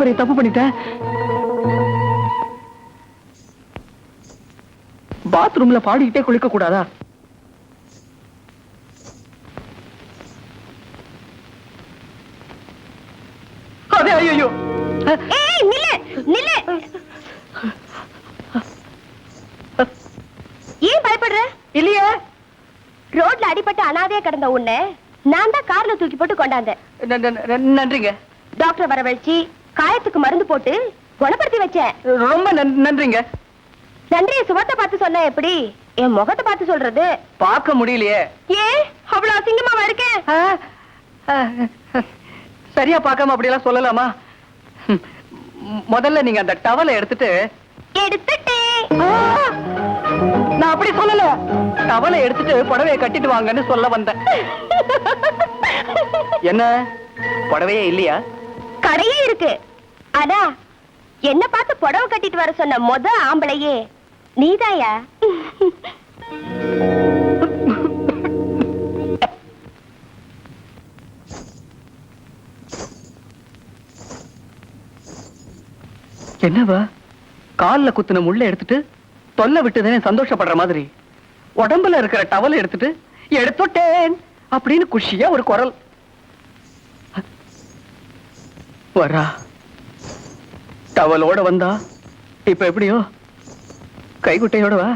பெரிய தப்பு பண்ணிட்டேன். பாத்ரூம்ல பாடிக்கிட்டே குளிக்க கூடாதா? அதே ஐயோ ஏன் பயப்படுற? இல்லையே. ரோட்ல அடிபட்டு அனாதையா கிடந்த உன்னை நான் தான் கார்ல தூக்கி போட்டு கொண்டாந்தேன். நன்றிங்க. டாக்டர் வரவழைச்சு காயத்துக்கு மருந்து போட்டு குணப்படுத்தி வச்சேன். ரொம்ப நன்- நன்றிங்க. நன்றிய சுகத்தை பார்த்து சொன்ன எப்படி? என் முகத்தை பார்த்து சொல்றது. பார்க்க முடியலையே. ஏன் அவ்வளவு அசிங்கமாவா இருக்கேன் சரியா பார்க்காம அப்படியெல்லாம் சொல்லலாமா? முதல்ல நீங்க அந்த டவலை எடுத்துட்டு எடுத்துட்டேன் நான் அப்படி சொல்லல. டவலை எடுத்துட்டு புடவைய கட்டிட்டு வாங்கன்னு சொல்ல வந்தேன். என்ன? புடவையே இல்லையா? கடையே இருக்கு. ஆனா என்ன பார்த்து புடவை கட்டிட்டு வர சொன்ன மொத ஆம்பளையே நீதாயா? என்னவா? கால்ல குத்துன முள்ள எடுத்துட்டு தொல்லை விட்டுதானே சந்தோஷப்படுற மாதிரி. உடம்புல இருக்கிற டவல் எடுத்துட்டு எடுத்துட்டேன் அப்படின்னு குஷியா ஒரு குரல். வரா. டவலோட வந்தா இப்ப எப்படியோ கைகுட்டையோட வா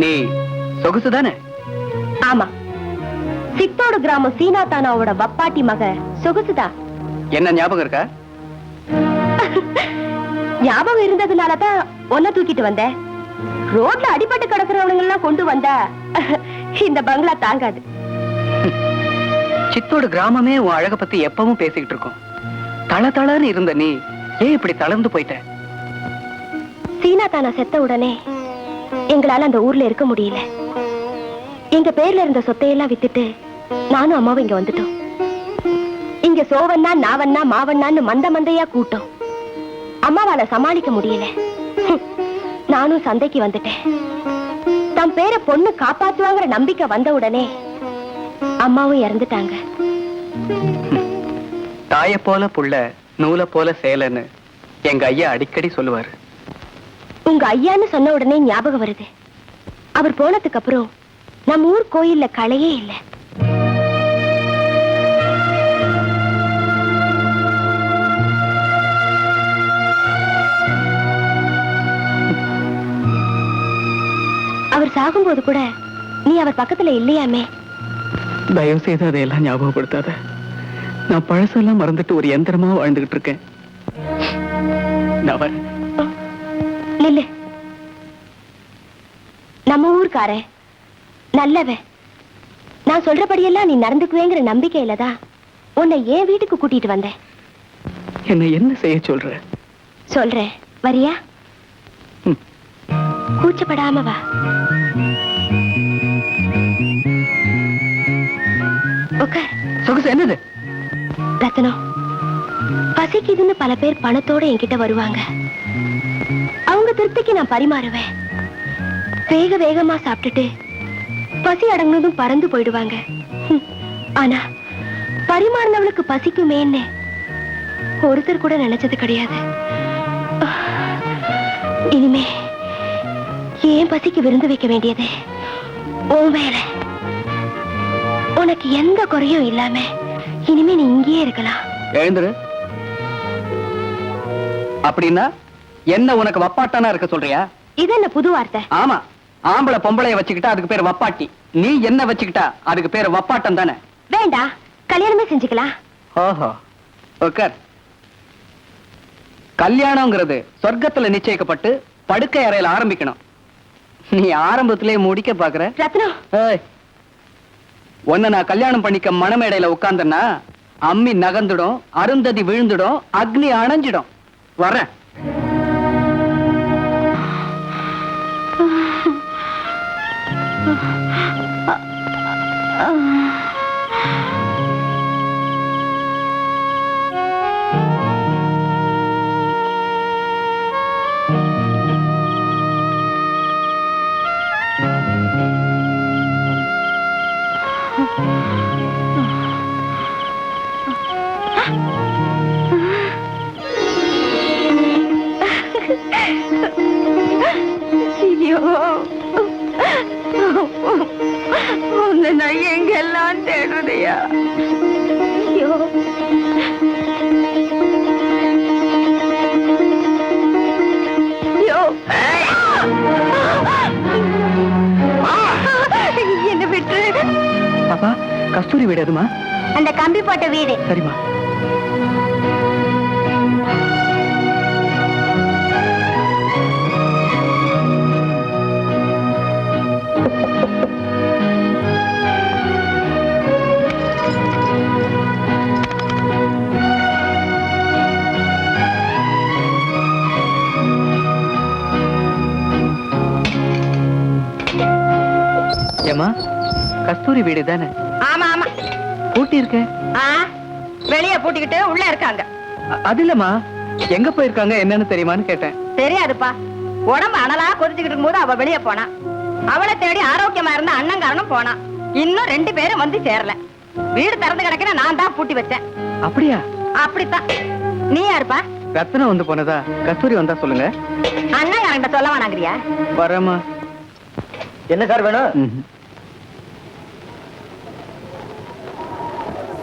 நீ சொகுசு தானே? ஆமா. சித்தோடு கிராமம் சீனா தானாவோட வப்பாட்டி மக சொகுசுதா என்ன ஞாபகம் இருக்கா? ஞாபகம் இருந்ததுனாலதான் ஒன்ன தூக்கிட்டு வந்தேன். ரோட்ல அடிபட்டு கிடக்குறவனுங்க எல்லாம் கொண்டு வந்தா இந்த பங்களா தாங்காது. சித்தோடு கிராமமே உன் அழக பத்தி எப்பவும் பேசிக்கிட்டு இருக்கோம். தள தளன்னு இருந்த நீ ஏன் இப்படி தளர்ந்து போயிட்ட? சீனா தானா செத்த உடனே எங்களால அந்த ஊர்ல இருக்க முடியல. எங்க பேர்ல இருந்த சொத்தையெல்லாம் வித்துட்டு நானும் அம்மாவும் இங்க வந்துட்டோம். இங்க சோவண்ணா நாவண்ணா மாவண்ணான்னு மந்த மந்தையா கூட்டம். அம்மாவால சமாளிக்க முடியல. நானும் சந்தைக்கு வந்துட்டேன். தம் பேரை பொண்ணு காப்பாத்துவாங்கிற நம்பிக்கை வந்த உடனே அம்மாவும் இறந்துட்டாங்க. தாய போல புள்ள நூலை போல சேலன்னு எங்க ஐயா அடிக்கடி சொல்லுவாரு. உங்க ஐயான்னு சொன்ன உடனே ஞாபகம் வருது. அவர் போனதுக்கு அப்புறம் நம்ம ஊர் கோயில்ல கலையே இல்லை. அவர் சாகும்போது கூட நீ அவர் பக்கத்துல இல்லையாமே? தயவு செய்து அதையெல்லாம் ஞாபகப்படுத்தாத. நான் பழசெல்லாம் மறந்துட்டு ஒரு எந்திரமா வாழ்ந்துகிட்டு இருக்கேன். நில்லு நம்ம ஊர்க்காரன் நல்லவன். நான் சொல்றபடியெல்லாம் நீ நடந்துக்குவேங்கிற நம்பிக்கையில தான் உன்னை என் வீட்டுக்கு கூட்டிட்டு வந்தேன். என்ன என்ன செய்ய சொல்ற? சொல்றேன். வரியா. கூச்சப்படாம வா. என்னது? ரத்னம் பசிக்குதுன்னு பல பேர் பணத்தோட என்கிட்ட வருவாங்க. அவங்க திருப்திக்கு நான் பரிமாறுவேன். வேக வேகமா சாப்பிட்டுட்டு பசி அடங்குனதும் பறந்து போயிடுவாங்க. ஹம். ஆனா பரிமாறினவளுக்கு பசிக்குமேன்னு ஒருத்தர் கூட நினைச்சது கிடையாது. இனிமே ஏன் பசிக்கு விருந்து வைக்க வேண்டியது? உன் வேலை. உனக்கு எந்த குறையும் இல்லாம இனிமே நீ இங்கேயே இருக்கலாம். எழுந்துரு அப்படின்னா என்ன உனக்கு வப்பாட்டானா இருக்க சொல்றியா? இது என்ன புது வார்த்தை? ஆமா. ஆம்பளை பொம்பளைய வச்சுக்கிட்டா அதுக்கு பேரு வப்பாட்டி. நீ என்ன வச்சுக்கிட்டா அதுக்கு பேரு வப்பாட்டம் தானே? வேண்டாம் கல்யாணமே செஞ்சுக்கலாம். ஓஹோ. உட்கார் கல்யாணங்கிறது சொர்க்கத்துல நிச்சயிக்கப்பட்டு படுக்கை அறையில ஆரம்பிக்கணும். நீ ஆரம்பத்திலே முடிக்க பாக்குற. ரத்னம் உன்னை நான் கல்யாணம் பண்ணிக்க மணமேடையில உட்கார்ந்தேன்னா அம்மி நகர்ந்துடும் அருந்ததி விழுந்துடும் அக்னி அணைஞ்சிடும். வரேன் ஐயோ கஸ்தூரி வீடு எதுமா? அந்த கம்பி போட்ட வீடு. சரிம்மா. ஏமா கஸ்தூரி வீடு தானே? பூட்டி இருக்க ஆ வெளிய பூட்டிக்கிட்டு உள்ள இருக்காங்க. அது இல்லம்மா. எங்க போயிருக்காங்க என்னன்னு தெரியுமான்னு கேட்டேன். தெரியாதுப்பா. உடம்பு அனலா கொதிச்சுக்கிட்டு இருக்கும்போது அவ வெளிய போனா. அவளை தேடி ஆரோக்கியமா இருந்த அண்ணங்காரனும் போனான் இன்னும் ரெண்டு பேரும் வந்து சேரல. வீடு திறந்து கிடக்குற நான் தான் பூட்டி வச்சேன். அப்படியா? அப்படித்தான். நீ யாருப்பா? ரத்தனம் வந்து போனதா? கஸ்தூரி வந்தா சொல்லுங்க. அண்ணங்காரன்ட்ட சொல்ல வேணாங்கிறியா? வரமா என்ன சார் வேணும்?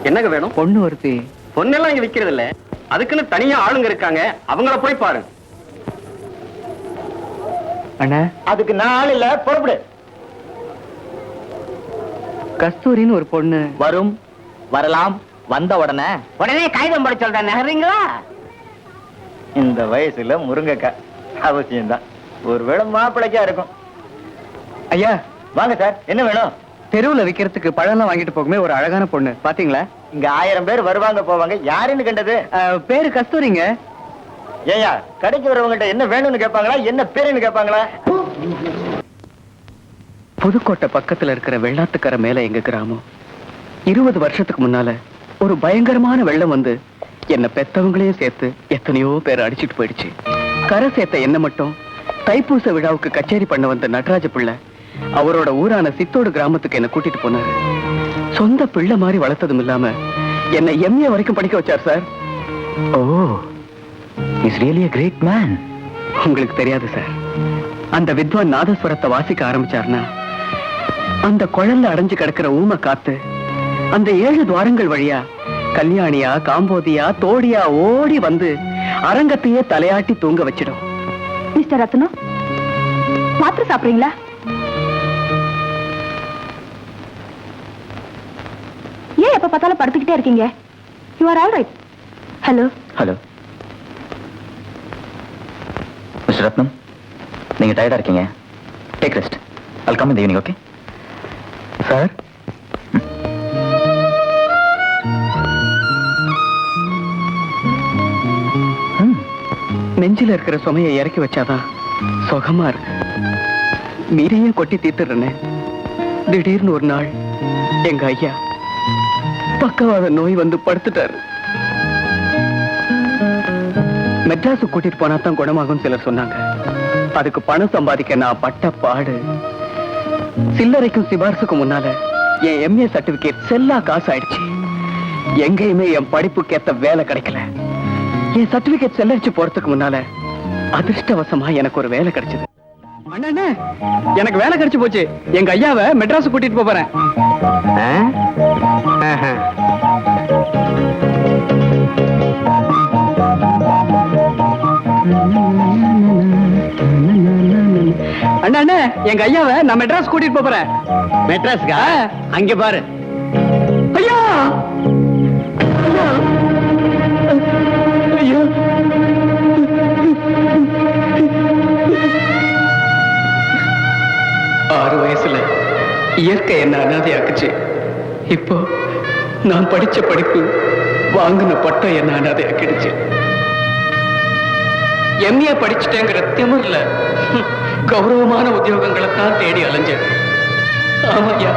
என்னங்க வேணும்? பொண்ணு ஒருத்தி. பொண்ணெல்லாம் இங்க விக்கிறது இல்ல அதுக்குன்னு தனியா ஆளுங்க இருக்காங்க. அவங்கள போய் பாருங்க அண்ணா. அதுக்கு நான் ஆள் இல்ல. புறப்படு. கஸ்தூரின்னு ஒரு பொண்ணு. வரும் வரலாம் வந்த உடனே. உடனே காகிதம் போட சொல்றேன். நகர்றீங்களா? இந்த வயசுல முருங்கைக்காய் அவசியம்தான். ஒருவேளை மாப்பிளைக்கா இருக்கும். ஐயா. வாங்க சார். என்ன வேணும்? தெருவுல விக்கிறதுக்கு பழம்லாம் வாங்கிட்டு போகுமே ஒரு அழகான பொண்ணு. பாத்தீங்களா? இங்க ஆயிரம் பேர் வருவாங்க போவாங்க. யாருன்னு கண்டது? பேரு கஸ்தூரிங்க. ஏயா கடைக்கு வரவங்ககிட்ட என்ன வேணும்னு கேட்பாங்களா என்ன பேருன்னு கேட்பாங்களா? புதுக்கோட்டை பக்கத்துல இருக்கிற வெள்ளாத்துக்கரை மேல எங்க கிராமம்? இருபது வருஷத்துக்கு முன்னால ஒரு பயங்கரமான வெள்ளம் வந்து என்ன பெத்தவங்களையும் சேர்த்து எத்தனையோ பேர் அடிச்சிட்டு போயிடுச்சு. கரை சேர்த்த என்ன மட்டும் தைப்பூச விழாவுக்கு கச்சேரி பண்ண வந்த நடராஜ பிள்ளை அவரோட ஊரான சித்தோடு கிராமத்துக்கு என்ன கூட்டிட்டு போனாரு. சொந்த பிள்ளை மாதிரி வளர்த்ததும் இல்லாம என்ன எம்ஏ வரைக்கும் படிக்க வச்சார் sir. Oh is really a great man உங்களுக்கு தெரியாது சார். அந்த வித்வான் நாதஸ்வரத்தை வாசிக்க ஆரம்பிச்சார்னா அந்த குழல்ல அடைஞ்சு கிடக்கிற ஊமை காத்து அந்த ஏழு துவாரங்கள் வழியா கல்யாணியா காம்போதியா தோடியா ஓடி வந்து அரங்கத்தையே தலையாட்டி தூங்க வச்சிடும். மிஸ்டர் ரத்னம் மாத்திரை சாப்பிடுறீங்களா? எப்ப பார்த்தாலும் படுத்துக்கிட்டே இருக்கீங்க. You are all right hello hello mister Ratnam நீங்க டயர்டா இருக்கீங்க. டேக் ரெஸ்ட் அல் கம் இந்த ஈவினிங் ஓகே சார் நெஞ்சில இருக்கிற சுமையை இறக்கி வச்சாதான் சுகமா இருக்கு. மீறியும் கொட்டி தீர்த்துறேன்னு திடீர்னு ஒரு நாள் எங்க ஐயா பக்கவாத நோய் வந்து படுத்துட்டாரு. மெட்ராஸு கூட்டிட்டு போனா தான் குணமாகும் சிலர் சொன்னாங்க. அதுக்கு பணம் சம்பாதிக்க நான் பட்ட பாடு. சில்லறைக்கும் சிபாரிசுக்கும் முன்னால என் எம்ஏ சர்டிபிகேட் செல்லா காசு ஆயிடுச்சு எங்கேயுமே என் படிப்புக்கு ஏத்த வேலை கிடைக்கல. என் சர்டிபிகேட் செல்லடிச்சு போறதுக்கு முன்னால அதிர்ஷ்டவசமா எனக்கு ஒரு வேலை கிடைச்சது. அண்ணா எனக்கு வேலை கிடைச்சு போச்சு. எங்க ஐயாவை மெட்ராஸ் கூட்டிட்டு போறேன். அண்ணா அண்ணா எங்க ஐயாவை நான் மெட்ராஸ் கூட்டிட்டு போறேன். மெட்ராஸ்க்கா? அங்க பாரு. ஐயா! இயற்கை என்ன அனாதையாக்குச்சு? இப்போ நான் படிச்ச படிப்பு வாங்கின பட்டம் என்ன அனாதையாக்கிடுச்சு? எம்ஏ படிச்சுட்டேங்கிற திமிர்ல கௌரவமான உத்தியோகங்களை தான் தேடி அலைஞ்சேன். ஆமாய்யா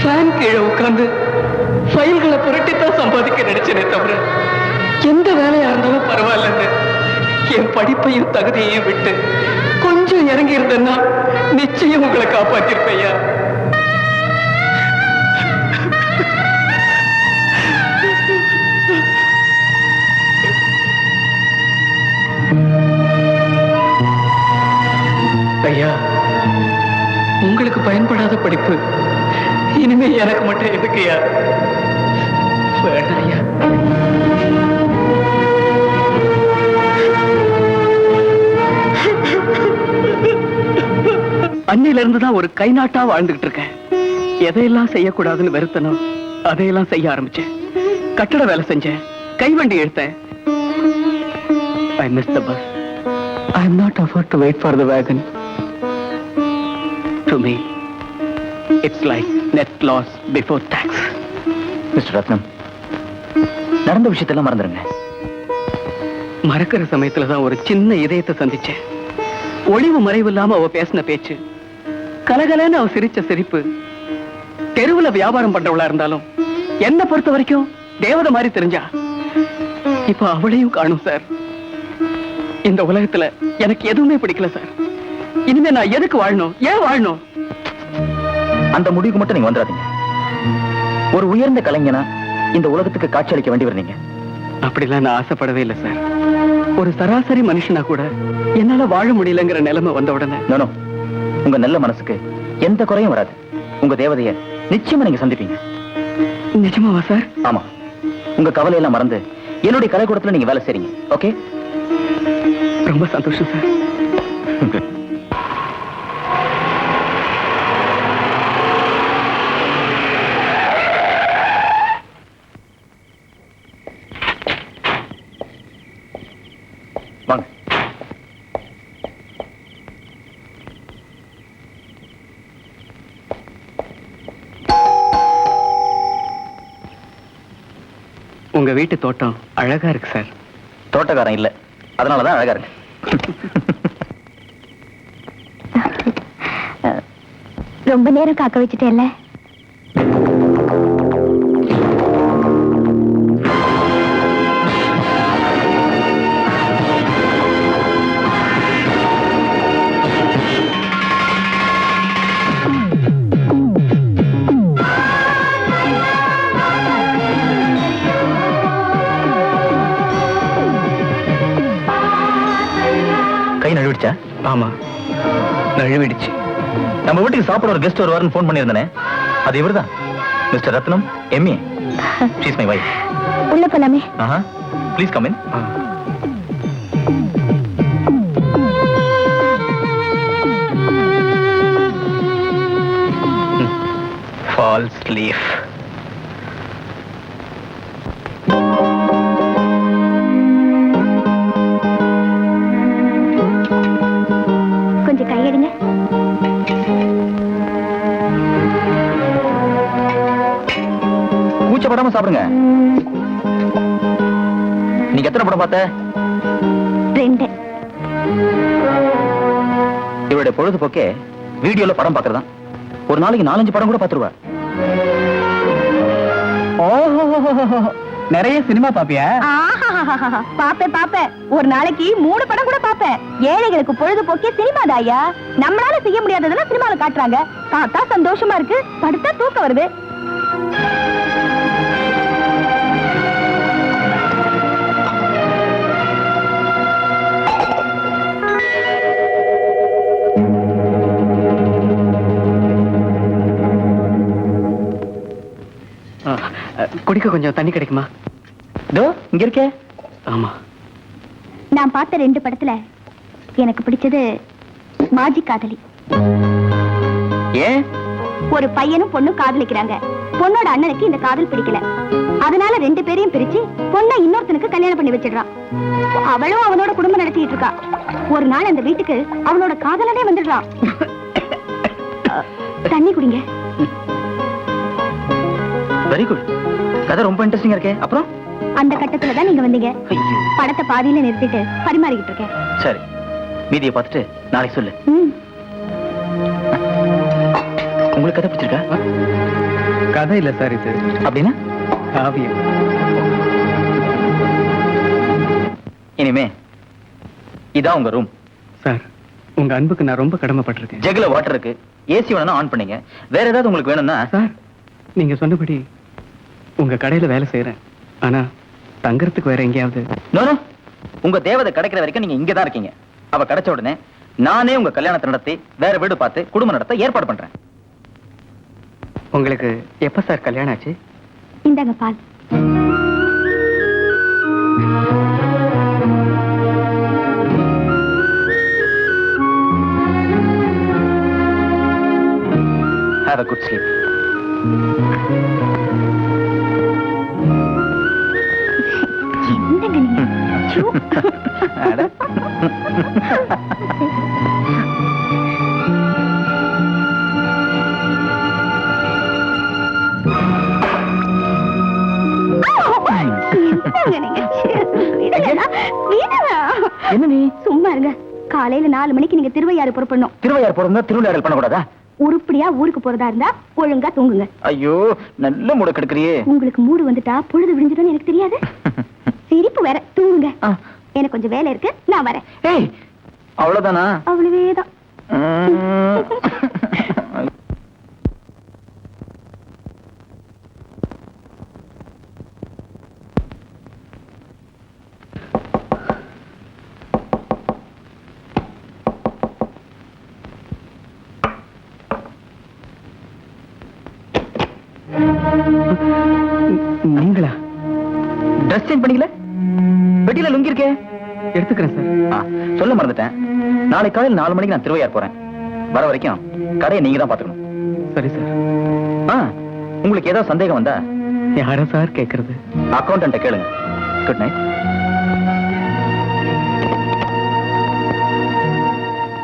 ஃபேன் கீழே உட்காந்து ஃபைல்களை புரட்டித்தான் சம்பாதிக்க நினைச்சேனே தவிர எந்த வேலையா இருந்தாலும் பரவாயில்லன்னு என் படிப்பையும் தகுதியையும் விட்டு கொஞ்சம் இறங்கி இருந்தேன்னா நிச்சயம் உங்களை காப்பாத்திருப்பையா உங்களுக்கு பயன்படாத படிப்பு. இனிமே எனக்கு மட்டும் எதுக்குயா வேண்டாயா? அன்னையில இருந்து தான் ஒரு கை நாட்டா வாழ்ந்துகிட்டு இருக்கேன். எதையெல்லாம் செய்யக்கூடாதுன்னு வெறுத்தனோ அதையெல்லாம் செய்ய ஆரம்பிச்சேன். கட்டட வேலை செஞ்சேன். கைவண்டி எடுத்தேன். I miss the bus I am not afford to wait for the wagon to me it's like net loss before tax mister Ratnam நடந்த விஷயத்தெல்லாம் மறந்துடுங்க மறக்கிற சமயத்துல தான் ஒரு சின்ன இதயத்தை சந்திச்சேன். ஒளிவு மறைவு இல்லாம அவ பேசின பேச்சு கலகலன்னு அவ சிரிச்ச சிரிப்பு தெருவுல வியாபாரம் பண்றவளா இருந்தாலும் என்ன பொறுத்த வரைக்கும் தேவதை மாதிரி தெரிஞ்சா இப்ப அவளையும் காணும் சார். இந்த உலகத்துல எனக்கு எதுவுமே பிடிக்கல சார். இனிமே நான் எதுக்கு வாழணும்? ஏன் வாழணும்? அந்த முடிவுக்கு மட்டும் நீங்க வந்துடாதீங்க. ஒரு உயர்ந்த கலைஞனா இந்த உலகத்துக்கு காட்சி அளிக்க வேண்டி வர்றீங்க. அப்படிலாம் நான் ஆசைப்படவே இல்லை சார். ஒரு சராசரி மனுஷனா கூட என்னால வாழ முடியலங்கிற நிலைமை வந்த உடனே. No no. உங்க நல்ல மனசுக்கு எந்த குறையும் வராது. உங்க தேவதைய நிச்சயமா நீங்க சந்திப்பீங்க. நிஜமாவா சார்? ஆமா. உங்க கவலையெல்லாம் மறந்து என்னுடைய கலைக்கூடத்துல நீங்க வேலை செய்றீங்க. ஓகே ரொம்ப சந்தோஷம் சார். உங்க வீட்டு தோட்டம் அழகா இருக்கு சார். தோட்டக்காரன் இல்ல. அதனாலதான் அழகா இருக்கு. ரொம்ப நேரம் காக்க வச்சுட்டேன்ல. ஆமா. நழுவிடுச்சு. நம்ம வீட்டுக்கு சாப்பிட ஒரு கெஸ்ட் வருவாருன்னு ஃபோன் பண்ணியிருந்தேனே. அது இவர்தான். Mister Ratnam MA she's my wife உள்ள போலாமே. ஆஹா. Please come in false leaf மறக்காம சாப்பிடுங்க. நீங்க எத்தனை படம் பார்த்த? ரெண்டு. இவருடைய பொழுதுபோக்கே வீடியோல படம் பார்க்கறதா ஒரு நாளைக்கு நாலஞ்சு படம் கூட பார்த்துருவா ஓஹோ நிறைய சினிமா பாப்பியா. பாப்பேன் பாப்பேன். ஒரு நாளைக்கு மூணு படம் கூட பாப்பேன். ஏழைகளுக்கு பொழுதுபோக்கே சினிமா தாயா நம்மளால செய்ய முடியாததெல்லாம் சினிமால காட்டுறாங்க. பார்த்தா சந்தோஷமா இருக்கு படுத்தா தூக்கம் வருது. குடிக்க கொஞ்சம் தண்ணி கிடைக்குமா? இதோ இங்க இருக்கே. ஆமா. நான் பார்த்த ரெண்டு படத்துல எனக்கு பிடிச்சது மாஜி காதலி. ஏன்? ஒரு பையனும் பொண்ணும் காதலிக்கிறாங்க. பொண்ணோட அண்ணனுக்கு இந்த காதல் பிடிக்கல. அதனால ரெண்டு பேரையும் பிரிச்சு பொண்ணை இன்னொருத்தனுக்கு கல்யாணம் பண்ணி வச்சிடுறான். அவளும் அவனோட குடும்பம் நடத்திட்டு இருக்கா. ஒரு நாள் அந்த வீட்டுக்கு அவனோட காதலனே வந்துடுறான். தண்ணி குடிங்க. வெரி குட் கதை ரொம்ப இன்ட்ரெஸ்டிங்கா இருக்கே. அப்புறம்? அந்த கட்டத்துல தான் நீங்க வந்தீங்க. படத்தை பாதியில நிறுத்திட்டு பரிமாறிக்கிட்டு இருக்கேன். சரி. மீதியை பார்த்துட்டு நாளைக்கு சொல்லு. உங்களுக்கு கதை பிடிச்சிருக்கா? கதை இல்ல சார் இது. அப்படின்னா? காவியம். இனிமே இதான் உங்க ரூம் சார் உங்க அன்புக்கு நான் ரொம்ப கடமைப்பட்டிருக்கேன். ஜெகுல வாட்டர் இருக்கு. ஏசி வேணும்னா ஆன் பண்ணீங்க. வேற ஏதாவது உங்களுக்கு வேணும்னா சார் நீங்க சொன்னபடி உங்க கடையில வேலை செய்யறேன் ஆனா தங்கறதுக்கு வேற எங்கேயாவது? நோ நோ உங்க தேவதை கிடைக்கிற வரைக்கும் நீங்க இங்க தான் இருக்கீங்க. அவ கிடைச்ச உடனே நானே உங்க கல்யாணத்தை நடத்தி வேற வீடு பார்த்து குடும்பம் நடத்த ஏற்பாடு பண்றேன். உங்களுக்கு எப்ப சார் கல்யாணம் ஆச்சு? இந்தாங்க பால். ஹேவ் அ குட் ஸ்லீப் என்ன நீ சும்மா இருங்க காலையில நாலு மணிக்கு நீங்க திருவையாறு புறப்படணும். திருவையார் போறதா திருவிளையாடல் பண்ணக்கூடாதா? உருப்படியா ஊருக்கு போறதா இருந்தா ஒழுங்கா தூங்குங்க. ஐயோ நல்ல மூட கெடுக்கிறியே உங்களுக்கு மூடு வந்துட்டா பொழுது விடிஞ்சிடும் எனக்கு தெரியாது. சிரிப்பு வேற தூங்குங்க. எனக்கு கொஞ்சம் வேலை இருக்கு. நான் வரேன். அவ்வளவுதானா? அவ்வளவேதான். நாளை காலையில் நாலு மணிக்கு நான் திருவையார் போறேன். வர வரைக்கும் கடையை நீங்க தான் பாத்துக்கணும் சரி சார் ஆ, உங்களுக்கு ஏதாவது சந்தேகம் வந்தா? யார சார் கேக்குறது? அக்கௌண்டன்ட்ட கேளுங்க. Good night